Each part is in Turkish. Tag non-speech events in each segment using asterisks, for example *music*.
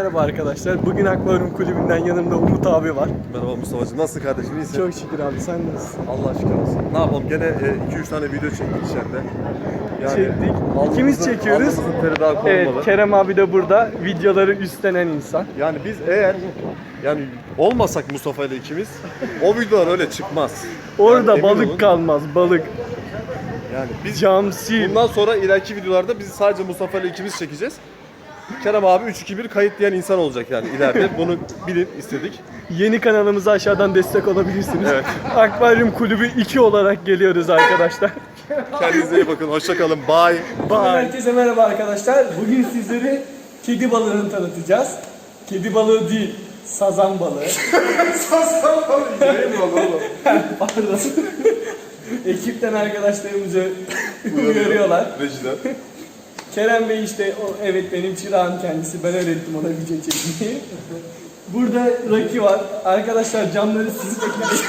Merhaba arkadaşlar. Bugün Akvaryum Kulübü'nden yanımda Umut abi var. Merhaba Mustafa'cığım. Nasılsın kardeşim? İyisin? Çok şükür abi sen nasılsın? Allah şükür olsun. Ne yapalım? Gene 2-3 tane video çektik içeride. Çektik. alnımızın- İkimiz çekiyoruz. alnımızın teri daha Evet. Kerem abi de burada videoları üstlenen insan. yani biz eğer yani olmasak Mustafa ile ikimiz o videolar öyle çıkmaz. Orada Yani emin balık olun. kalmaz, balık. Yani biz Cam sil. bundan sonra ileriki videolarda biz sadece Mustafa ile ikimiz çekeceğiz. Kerem abi 3-2-1 kayıt diyen insan olacak yani ileride. Bunu bilin istedik. Yeni kanalımıza aşağıdan destek olabilirsiniz. Evet. Akvaryum Kulübü 2 olarak geliyoruz arkadaşlar. Kendinize iyi bakın. Hoşçakalın. Bye. Bye. Herkese merhaba arkadaşlar. Bugün sizleri kedi balığını tanıtacağız. Kedi balığı değil, sazan balığı. *laughs* *laughs* Pardon. Ekipten arkadaşlarımızı uyarıyorlar. Rejiden. Kerem Bey işte o evet benim çırağım kendisi. Ben öğrettim ona video çekmeyi. *laughs* Burada Raki var. Arkadaşlar camları sizi bekliyor.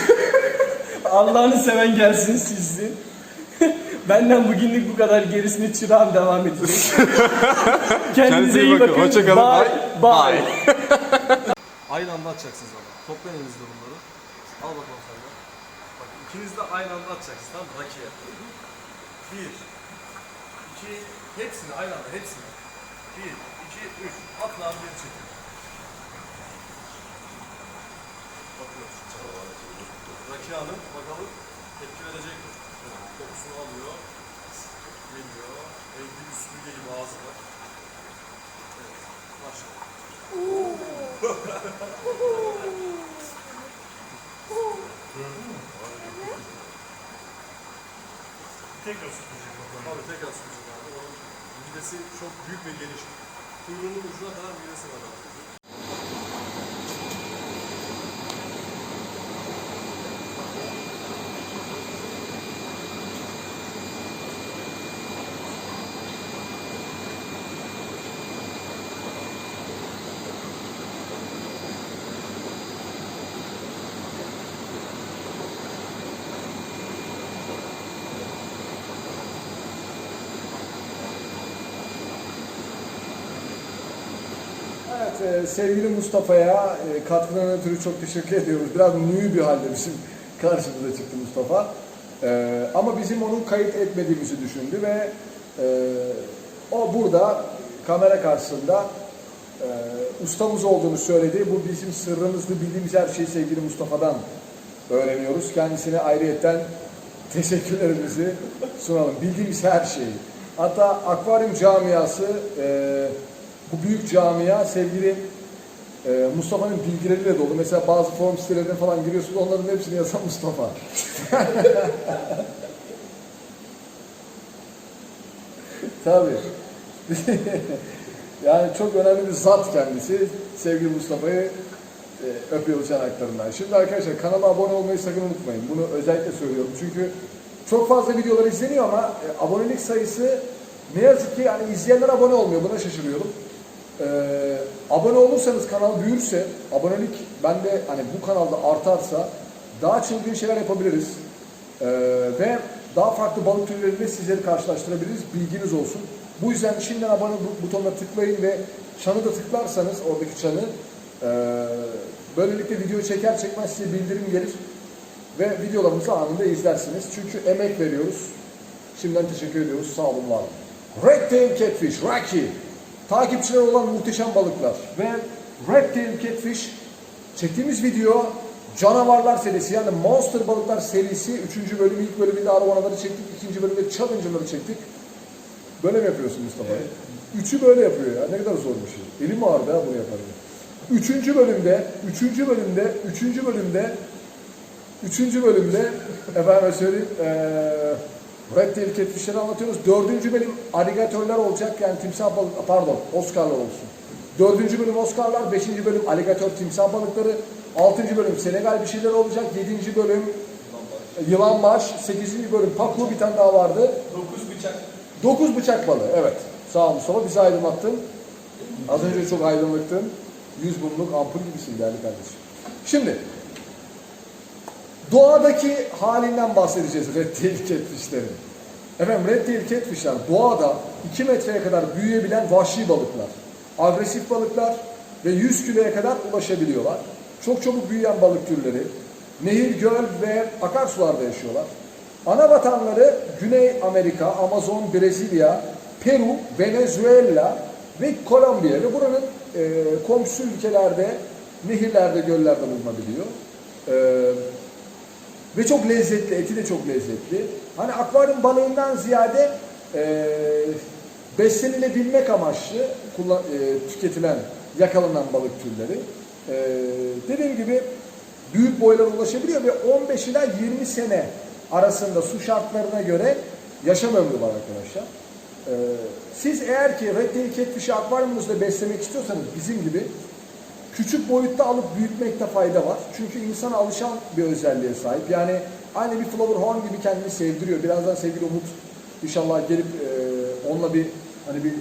*laughs* Allah'ını seven gelsin sizsin. *laughs* Benden bugünlük bu kadar gerisini çırağım devam edecek. Kendinize iyi bakın. Hoşçakalın. Bye. Bye. Aynı anda atacaksınız ama. Toplayın elinizde bunları. Al bakalım sen de. Bak ikiniz de aynı anda atacaksınız tamam mı? Rakiye. Bir. iki, Hepsini aynı anda hepsini. Bir, iki, üç. At lan bir çekin. Bakıyoruz. Rakiye Hanım bakalım tepki verecek mi? Kokusunu alıyor. Geliyor. Evde üstünde gibi ağzı var. Evet. Başla. Tekrar sütecek bakalım. Tabii tekrar sütecek midesi çok büyük ve geniş. Kuyruğunun ucuna kadar midesi var e, sevgili Mustafa'ya e, katkılarından ötürü çok teşekkür ediyoruz. Biraz nuyu bir halde bizim karşımıza çıktı Mustafa. E, ama bizim onun kayıt etmediğimizi düşündü ve e, o burada kamera karşısında ustamız olduğunu söyledi. Bu bizim sırrımızdı, bildiğimiz her şeyi sevgili Mustafa'dan öğreniyoruz. Kendisine ayrıyetten teşekkürlerimizi sunalım. Bildiğimiz her şeyi. Hatta akvaryum camiası e, bu büyük camia sevgili e, Mustafa'nın bilgileriyle dolu. Mesela bazı forum sitelerine falan giriyorsunuz onların hepsini yazan Mustafa. *laughs* Tabii. *laughs* yani çok önemli bir zat kendisi. Sevgili Mustafa'yı e, öpüyoruz yanaklarından. Şimdi arkadaşlar kanala abone olmayı sakın unutmayın. Bunu özellikle söylüyorum. Çünkü çok fazla videolar izleniyor ama e, abonelik sayısı ne yazık ki yani izleyenler abone olmuyor. Buna şaşırıyorum. Ee, abone olursanız kanal büyürse, abonelik bende hani bu kanalda artarsa daha çılgın şeyler yapabiliriz. Ee, ve daha farklı balık türleriyle sizleri karşılaştırabiliriz. Bilginiz olsun. Bu yüzden şimdiden abone bu- butonuna tıklayın ve çanı da tıklarsanız oradaki çanı ee, böylelikle video çeker çekmez size bildirim gelir ve videolarımızı anında izlersiniz. Çünkü emek veriyoruz. Şimdiden teşekkür ediyoruz. Sağ olun, var olun. Red Tail Catfish, Rocky. Takipçiler olan muhteşem balıklar. Ve Red Tail Catfish çektiğimiz video canavarlar serisi yani Monster Balıklar serisi 3. bölüm ilk bölümünde arovaları çektik. ikinci bölümde Challenger'ları çektik. Böyle mi yapıyorsun Mustafa? Üçü böyle yapıyor ya. Ne kadar zor bir şey. Elim ağrıdı ha bunu yaparken. Üçüncü bölümde, üçüncü bölümde, üçüncü bölümde Üçüncü bölümde efendim söyleyeyim eee Red Tail Catfish'leri anlatıyoruz. Dördüncü bölüm aligatörler olacak yani timsah balık pardon Oscar'lar olsun. Dördüncü bölüm Oscar'lar, beşinci bölüm aligatör timsah balıkları, altıncı bölüm Senegal bir şeyler olacak, yedinci bölüm yılan baş, sekizinci bölüm paku bir tane daha vardı. Dokuz bıçak. Dokuz bıçak balığı evet. Sağ ol Mustafa bizi aydınlattın. Az önce çok aydınlıktın. Yüz mumluk ampul gibisin değerli kardeşim. Şimdi doğadaki halinden bahsedeceğiz red tail catfishlerin. Efendim red tail doğada 2 metreye kadar büyüyebilen vahşi balıklar. Agresif balıklar, ve 100 kiloya kadar ulaşabiliyorlar. Çok çabuk büyüyen balık türleri. Nehir, göl ve akarsularda yaşıyorlar. Ana vatanları Güney Amerika, Amazon, Brezilya, Peru, Venezuela ve Kolombiya ve buranın e, komşu ülkelerde, nehirlerde, göllerde bulunabiliyor. E, ve çok lezzetli, eti de çok lezzetli. Hani akvaryum balığından ziyade e, beslenilebilmek amaçlı kullan, e, tüketilen, yakalanan balık türleri. E, dediğim gibi büyük boylara ulaşabiliyor ve 15 ila 20 sene arasında su şartlarına göre yaşam ömrü var arkadaşlar. E, siz eğer ki red tail catfish'i akvaryumunuzda beslemek istiyorsanız bizim gibi küçük boyutta alıp büyütmekte fayda var. Çünkü insana alışan bir özelliğe sahip. Yani aynı bir flower horn gibi kendini sevdiriyor. Birazdan sevgili Umut inşallah gelip e, onunla bir hani bir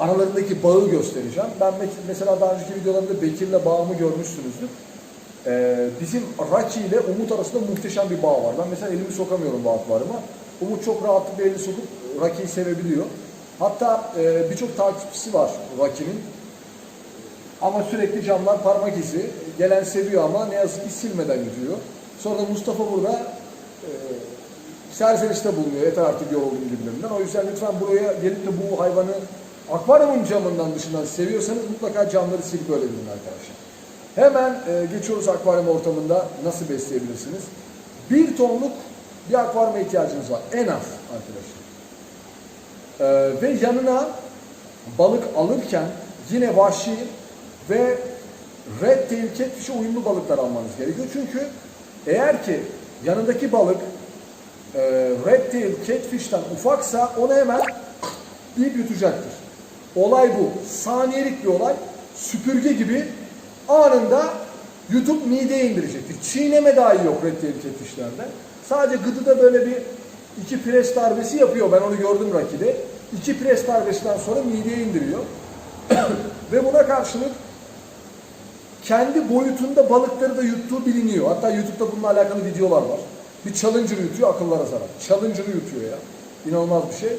aralarındaki bağı göstereceğim. Ben me- mesela daha önceki videolarımda Bekir'le bağımı görmüşsünüzdür. Ee, bizim Raki ile Umut arasında muhteşem bir bağ var. Ben mesela elimi sokamıyorum bu akvaryuma. Umut çok rahatlıkla elini sokup Raki'yi sevebiliyor. Hatta e, birçok takipçisi var Raki'nin. Ama sürekli camlar parmak izi. Gelen seviyor ama ne yazık ki silmeden gidiyor. Sonra da Mustafa burada e, serzenişte bulunuyor. Yeter artık yoruldum gibilerinden. O yüzden lütfen buraya gelip de bu hayvanı akvaryumun camından dışından seviyorsanız mutlaka camları silip öyle arkadaşlar. Hemen e, geçiyoruz akvaryum ortamında nasıl besleyebilirsiniz. Bir tonluk bir akvaryuma ihtiyacınız var. En az arkadaşlar. E, ve yanına balık alırken yine vahşi ve red tail catfish'e uyumlu balıklar almanız gerekiyor. Çünkü eğer ki yanındaki balık e, red tail catfish'ten ufaksa onu hemen deyip yutacaktır. Olay bu. Saniyelik bir olay. Süpürge gibi anında yutup mideye indirecektir. Çiğneme dahi yok red tail catfish'lerde. Sadece gıdıda böyle bir iki pres darbesi yapıyor. Ben onu gördüm rakide. İki pres darbesinden sonra mideye indiriyor. *coughs* Ve buna karşılık kendi boyutunda balıkları da yuttuğu biliniyor. Hatta YouTube'da bununla alakalı videolar var. Bir challenger yutuyor, akıllara zarar. Challenger'ı yutuyor ya. İnanılmaz bir şey.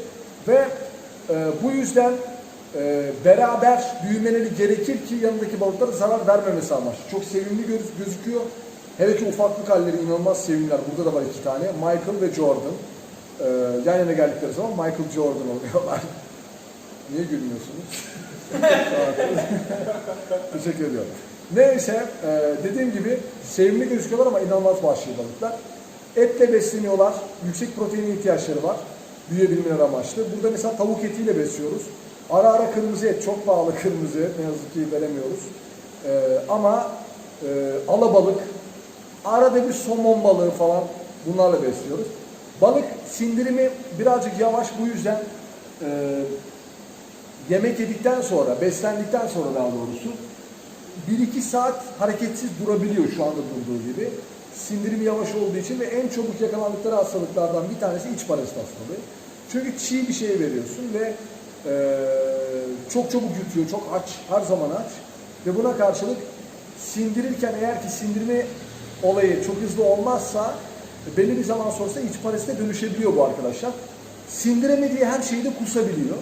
Ve e, bu yüzden e, beraber büyümeleri gerekir ki yanındaki balıklara zarar vermemesi amaçlı. Çok sevimli göz, gözüküyor. Hele ki ufaklık halleri inanılmaz sevimliler. Burada da var iki tane. Michael ve Jordan. E, yan yana geldikleri zaman Michael Jordan oluyorlar. *laughs* Niye gülmüyorsunuz? *laughs* Teşekkür ediyorum. Neyse e, dediğim gibi sevimli gözüküyorlar ama inanılmaz vahşi balıklar. Etle besleniyorlar. Yüksek protein ihtiyaçları var. Büyüyebilmeleri amaçlı. Burada mesela tavuk etiyle besliyoruz. Ara ara kırmızı et. Çok pahalı kırmızı et. Ne yazık ki veremiyoruz. E, ama e, alabalık, arada bir somon balığı falan bunlarla besliyoruz. Balık sindirimi birazcık yavaş bu yüzden e, yemek yedikten sonra, beslendikten sonra daha doğrusu 1-2 saat hareketsiz durabiliyor şu anda durduğu gibi. Sindirimi yavaş olduğu için ve en çabuk yakalandıkları hastalıklardan bir tanesi iç parazit hastalığı. Çünkü çiğ bir şey veriyorsun ve e, çok çabuk yutuyor, çok aç, her zaman aç. Ve buna karşılık sindirirken eğer ki sindirme olayı çok hızlı olmazsa belli bir zaman sonrasında iç parazite dönüşebiliyor bu arkadaşlar. Sindiremediği her şeyi de kusabiliyor.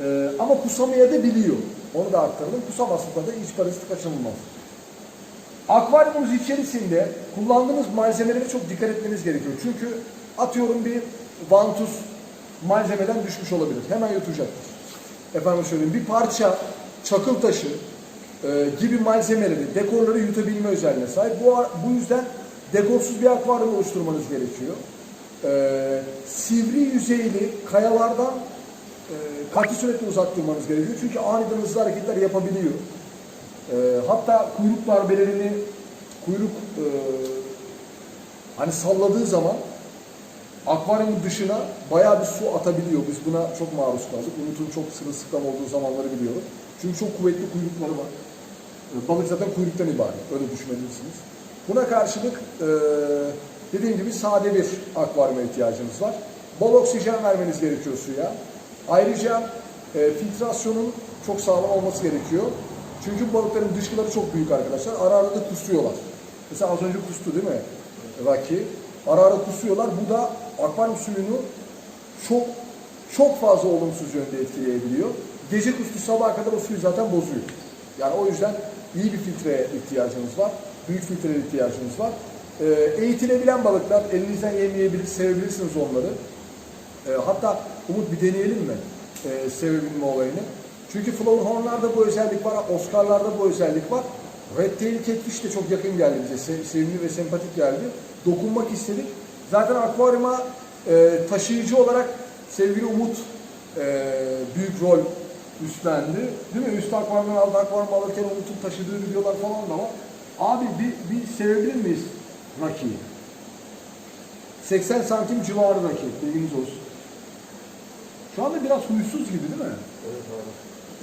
Ee, ama kusamaya da biliyor. Onu da aktaralım. Kusamazsa da iç parazit kaçınılmaz. Akvaryumunuz içerisinde kullandığınız malzemelere çok dikkat etmeniz gerekiyor. Çünkü atıyorum bir vantuz malzemeden düşmüş olabilir. Hemen yutacaktır. Efendim söyleyeyim bir parça çakıl taşı e, gibi malzemeleri, dekorları yutabilme özelliğine sahip. Bu, bu yüzden dekorsuz bir akvaryum oluşturmanız gerekiyor. E, sivri yüzeyli kayalardan katı sürekli uzak durmanız gerekiyor. Çünkü aniden hızlı hareketler yapabiliyor. E, hatta kuyruk darbelerini kuyruk e, hani salladığı zaman akvaryumun dışına bayağı bir su atabiliyor. Biz buna çok maruz kaldık. Umut'un çok sırılsıklam olduğu zamanları biliyorum. Çünkü çok kuvvetli kuyrukları var. E, Balık zaten kuyruktan ibaret. Öyle düşünebilirsiniz. Buna karşılık e, dediğim gibi sade bir akvaryuma ihtiyacınız var. Bol oksijen vermeniz gerekiyor suya. Ayrıca e, filtrasyonun çok sağlam olması gerekiyor. Çünkü balıkların dışkıları çok büyük arkadaşlar. Ara ara da kusuyorlar. Mesela az önce kustu değil mi? Raki. Ara ara kusuyorlar. Bu da akvaryum suyunu çok çok fazla olumsuz yönde etkileyebiliyor. Gece kustu sabaha kadar o suyu zaten bozuyor. Yani o yüzden iyi bir filtreye ihtiyacınız var. Büyük filtreye ihtiyacınız var. Ee, eğitilebilen balıklar elinizden yemeyebilir, sevebilirsiniz onları. Ee, hatta Umut bir deneyelim mi ee, sevebilme olayını? Çünkü Flowhorn'larda bu özellik var, Oscar'larda bu özellik var. Red Tail Catfish de çok yakın geldi bize, se- sevimli ve sempatik geldi. Dokunmak istedik. Zaten akvaryuma e, taşıyıcı olarak sevgili Umut e, büyük rol üstlendi. Değil mi? Üst akvaryumdan aldı akvaryum alırken Umut'un taşıdığı videolar falan da var. Abi bir, bir sevebilir miyiz Rocky'yi? 80 santim civarı Rocky, bilginiz olsun. Şu anda biraz huysuz gibi değil mi? Evet abi.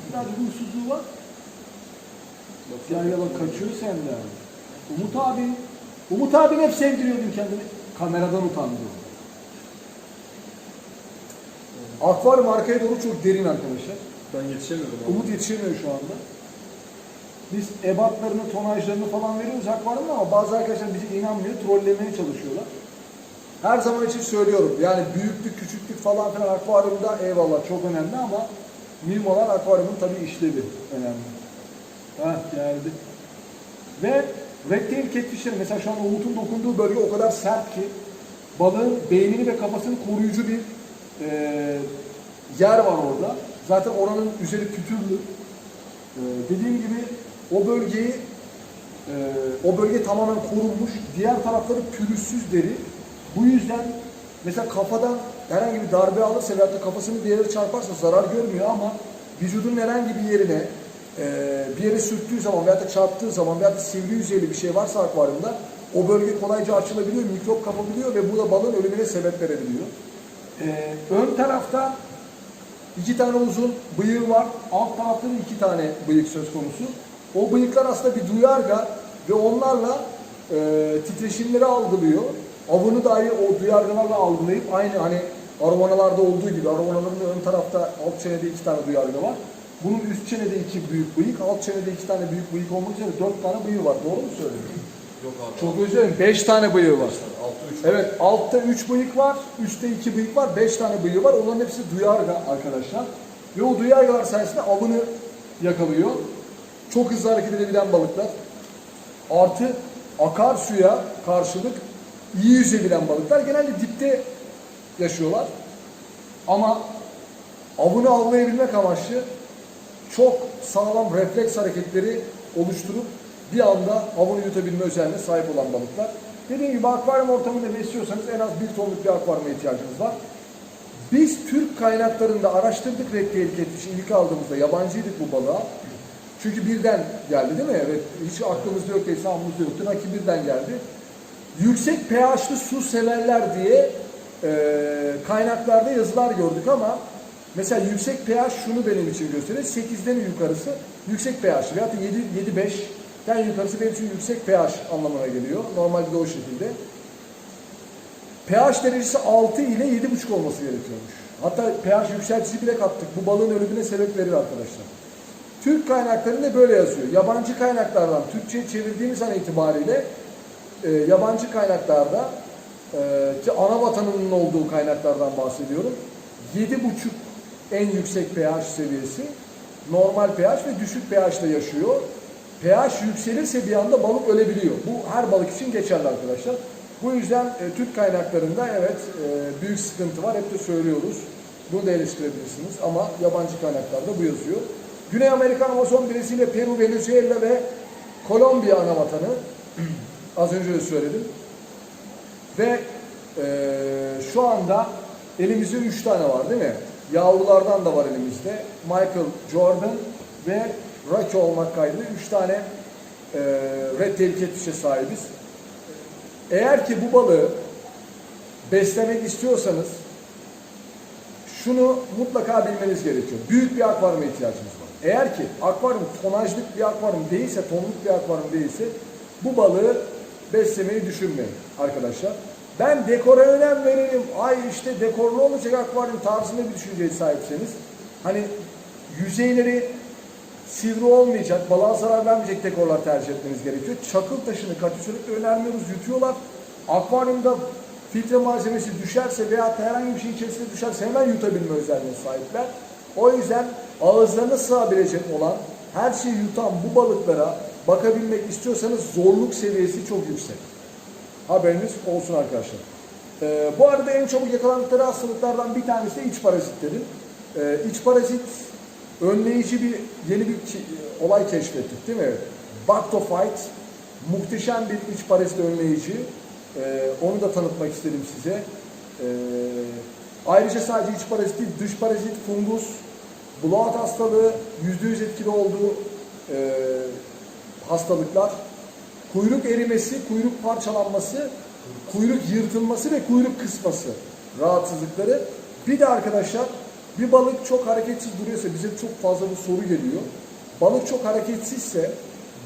Biraz huysuzluğu var. Yan yana kaçıyor senden. Umut abi, Umut abim hep sevdiriyordun kendini. Kameradan utandırıyor. Akvaryum arkaya doğru çok derin arkadaşlar. Ben yetişemiyorum abi. Umut yetişemiyor şu anda. Biz ebatlarını, tonajlarını falan veriyoruz akvaryumda ama bazı arkadaşlar bize inanmıyor, trollemeye çalışıyorlar. Her zaman için söylüyorum yani büyüklük, küçüklük falan filan akvaryumda eyvallah çok önemli ama mühim olan akvaryumun tabii işlevi önemli. Heh geldi. Ve rectail catfishleri mesela şu an Umut'un dokunduğu bölge o kadar sert ki balığın beynini ve kafasını koruyucu bir eee, yer var orada. Zaten oranın üzeri pütürlü. Ee, dediğim gibi o bölgeyi e, o bölge tamamen korunmuş. Diğer tarafları pürüzsüz deri. Bu yüzden mesela kafadan herhangi bir darbe alırsa veyahut da kafasını bir yere çarparsa zarar görmüyor ama vücudun herhangi bir yerine e, bir yere sürttüğü zaman veyahut da çarptığı zaman veyahut da sivri yüzeyli bir şey varsa akvaryumda o bölge kolayca açılabiliyor, mikrop kapabiliyor ve bu da balığın ölümüne sebep verebiliyor. Ee, ön tarafta İki tane uzun bıyığı var. Alt tarafta da iki tane bıyık söz konusu. O bıyıklar aslında bir duyarga ve onlarla e, titreşimleri algılıyor. Avını dahi o duyargalarla algılayıp aynı hani aromonalarda olduğu gibi aromonaların ön tarafta alt çenede iki tane duyarga var. Bunun üst çenede iki büyük bıyık, alt çenede iki tane büyük bıyık olmak üzere dört tane bıyığı var. Doğru mu söylüyorum? Yok abi. Çok özür dilerim. Beş tane bıyığı var. Altı üç. Evet altta 3 bıyık var, üstte 2 bıyık var, 5 tane bıyığı var. Onların hepsi duyarga arkadaşlar. Ve o duyargalar sayesinde avını yakalıyor. Çok hızlı hareket edebilen balıklar. Artı akarsuya karşılık iyi yüzebilen balıklar. Genelde dipte yaşıyorlar. Ama avını avlayabilmek amaçlı çok sağlam refleks hareketleri oluşturup bir anda avını yutabilme özelliğine sahip olan balıklar. Dediğim gibi akvaryum ortamında besliyorsanız en az bir tonluk bir akvaryuma ihtiyacınız var. Biz Türk kaynaklarında araştırdık red tail catfish'i ilk aldığımızda yabancıydık bu balığa. Çünkü birden geldi değil mi? Evet, hiç aklımızda yok değil, sağımızda yoktu. Rakip birden geldi. Yüksek pH'lı su severler diye e, kaynaklarda yazılar gördük ama mesela yüksek pH şunu benim için gösteriyor. 8'den yukarısı yüksek pH veyahut da 7, 7 5'ten yukarısı benim için yüksek pH anlamına geliyor. Normalde de o şekilde. pH derecesi 6 ile 7,5 olması gerekiyormuş. Hatta pH yükseltici bile kattık. Bu balığın ölümüne sebep verir arkadaşlar. Türk kaynaklarında böyle yazıyor. Yabancı kaynaklardan Türkçe'ye çevirdiğimiz an itibariyle e, yabancı kaynaklarda e, ana vatanının olduğu kaynaklardan bahsediyorum. 7,5 en yüksek pH seviyesi. Normal pH ve düşük pH ile yaşıyor. pH yükselirse bir anda balık ölebiliyor. Bu her balık için geçerli arkadaşlar. Bu yüzden e, Türk kaynaklarında evet e, büyük sıkıntı var. Hep de söylüyoruz. Bunu da eleştirebilirsiniz ama yabancı kaynaklarda bu yazıyor. Güney Amerika, Amazon, Brezilya, Peru, Venezuela ve Kolombiya ana vatanı. *clears throat* Az önce de söyledim. Ve e, şu anda elimizde üç tane var değil mi? Yavrulardan da var elimizde. Michael Jordan ve Rocky olmak kaydıyla üç tane e, Red Tail Catfish'e sahibiz. Eğer ki bu balığı beslemek istiyorsanız şunu mutlaka bilmeniz gerekiyor. Büyük bir akvaryuma ihtiyacınız var. Eğer ki akvaryum tonajlık bir akvaryum değilse, tonluk bir akvaryum değilse bu balığı beslemeyi düşünmeyin arkadaşlar. Ben dekora önem veririm. Ay işte dekorlu olacak akvaryum tarzında bir düşünceye sahipseniz hani yüzeyleri sivri olmayacak, balığa zarar vermeyecek dekorlar tercih etmeniz gerekiyor. Çakıl taşını katüsörükle önermiyoruz, yutuyorlar. Akvaryumda filtre malzemesi düşerse veya herhangi bir şey içerisine düşerse hemen yutabilme özelliğine sahipler. O yüzden ağızlarına sığabilecek olan her şeyi yutan bu balıklara bakabilmek istiyorsanız zorluk seviyesi çok yüksek. Haberiniz olsun arkadaşlar. Ee, bu arada en çabuk yakalandıkları hastalıklardan bir tanesi de iç parazitlerin. Ee, iç parazit önleyici bir yeni bir ki- olay keşfettik değil mi? Bactophyte muhteşem bir iç parazit önleyici. Ee, onu da tanıtmak istedim size. Ee, ayrıca sadece iç parazit değil, dış parazit, fungus, bloat hastalığı %100 etkili olduğu e, hastalıklar. Kuyruk erimesi, kuyruk parçalanması, kuyruk yırtılması ve kuyruk kısması rahatsızlıkları. Bir de arkadaşlar bir balık çok hareketsiz duruyorsa bize çok fazla bu soru geliyor. Balık çok hareketsizse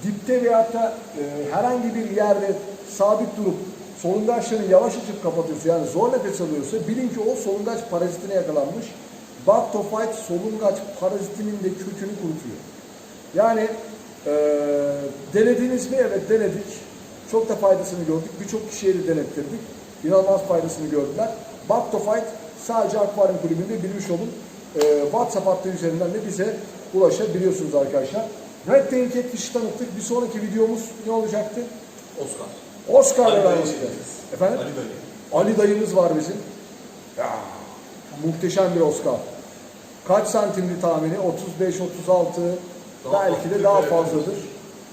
dipte veyahut da e, herhangi bir yerde sabit durup solungaçlarını yavaş açıp kapatıyorsa yani zor nefes alıyorsa bilin ki o solungaç parazitine yakalanmış. Bactophyte solungaç parazitinin de kökünü kurutuyor. Yani eee denediniz mi? Evet denedik. Çok da faydasını gördük. Birçok kişiye de denettirdik. İnanılmaz faydasını gördüler. Bactophyte sadece akvaryum kulübünde bilmiş olun. Eee WhatsApp hattı üzerinden de bize ulaşabiliyorsunuz arkadaşlar. Red Tail Catfish'i tanıttık. Bir sonraki videomuz ne olacaktı? Oscar. Beraber. çekeceğiz. Efendim? Ali dayı. Ali dayımız var bizim. Ya, muhteşem bir Oscar. Kaç santimli tahmini? 35, 36, Daha belki de daha fazladır.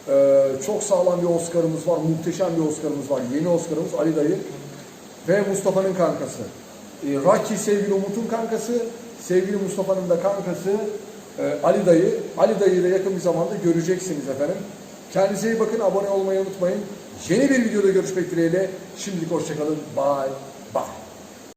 Ee, çok sağlam bir Oscar'ımız var, muhteşem bir Oscar'ımız var. Yeni Oscar'ımız Ali dayı ve Mustafa'nın kankası. Ee, Rocky sevgili Umut'un kankası, sevgili Mustafa'nın da kankası e, Ali dayı. Ali dayıyı da yakın bir zamanda göreceksiniz efendim. Kendinize iyi bakın, abone olmayı unutmayın. Yeni bir videoda görüşmek dileğiyle. Şimdilik hoşçakalın. Bye bye.